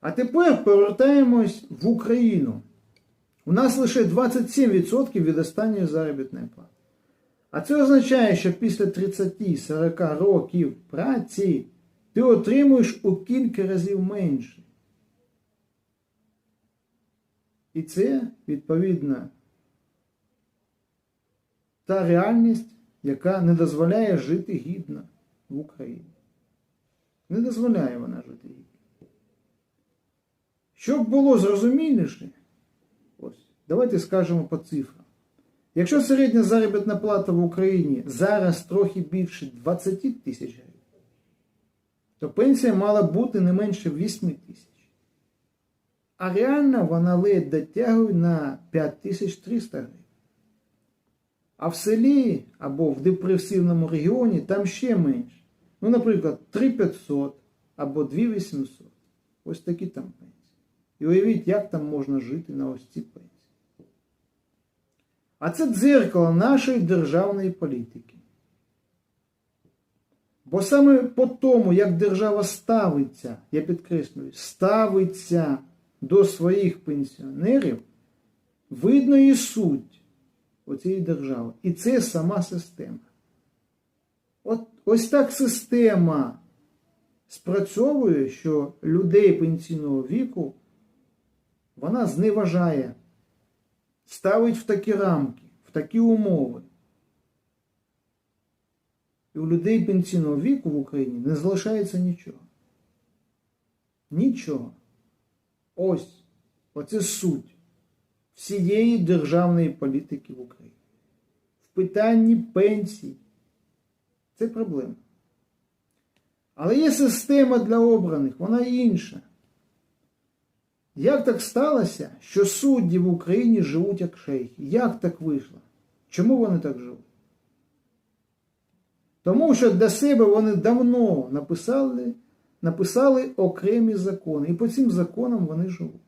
А тепер повертаємось в Україну. У нас лише 27% від останньої заробітної плати. А це означає, що після 30-40 років праці ти отримуєш у кілька разів менше. І це, відповідно, та реальність, яка не дозволяє жити гідно в Україні. Не дозволяє вона. Щоб було зрозуміліше, ось, давайте скажемо по цифрам. Якщо середня заробітна плата в Україні зараз трохи більше 20 тисяч гривень, то пенсія мала бути не менше 8 тисяч. А реально вона ледь дотягує на 5300 гривень. А в селі або в депресивному регіоні там ще менше. Ну, наприклад, 3500 або 2800. Ось такі там пенсії. І уявіть, як там можна жити на ось ці пенсії. А це дзеркало нашої державної політики. Бо саме по тому, як держава ставиться, я підкреслюю, ставиться до своїх пенсіонерів, видно і суть оцієї держави. І це сама система. От, ось так система спрацьовує, що людей пенсійного віку вона зневажає, ставить в такі рамки, в такі умови. І у людей пенсійного віку в Україні не залишається нічого. Нічого. Ось, оце суть всієї державної політики в Україні. В питанні пенсій. Це проблема. Але є система для обраних, вона інша. Як так сталося, що судді в Україні живуть як шейхи? Як так вийшло? Чому вони так живуть? Тому що для себе вони давно написали, написали окремі закони. І по цим законам вони живуть.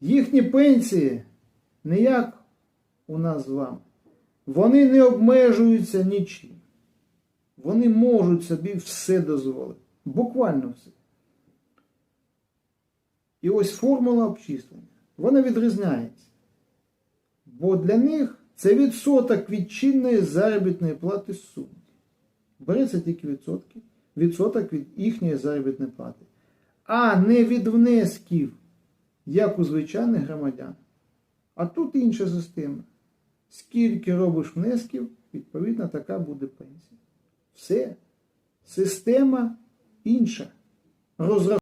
Їхні пенсії не як у нас з вами. Вони не обмежуються нічим. Вони можуть собі все дозволити. Буквально все. І ось формула обчислення. Вона відрізняється. Бо для них це відсоток від чинної заробітної плати судді. Береться тільки відсотки, відсоток від їхньої заробітної плати. А не від внесків, як у звичайних громадян. А тут інша система. Скільки робиш внесків, відповідно, така буде пенсія. Все. Система інша. Розрахунок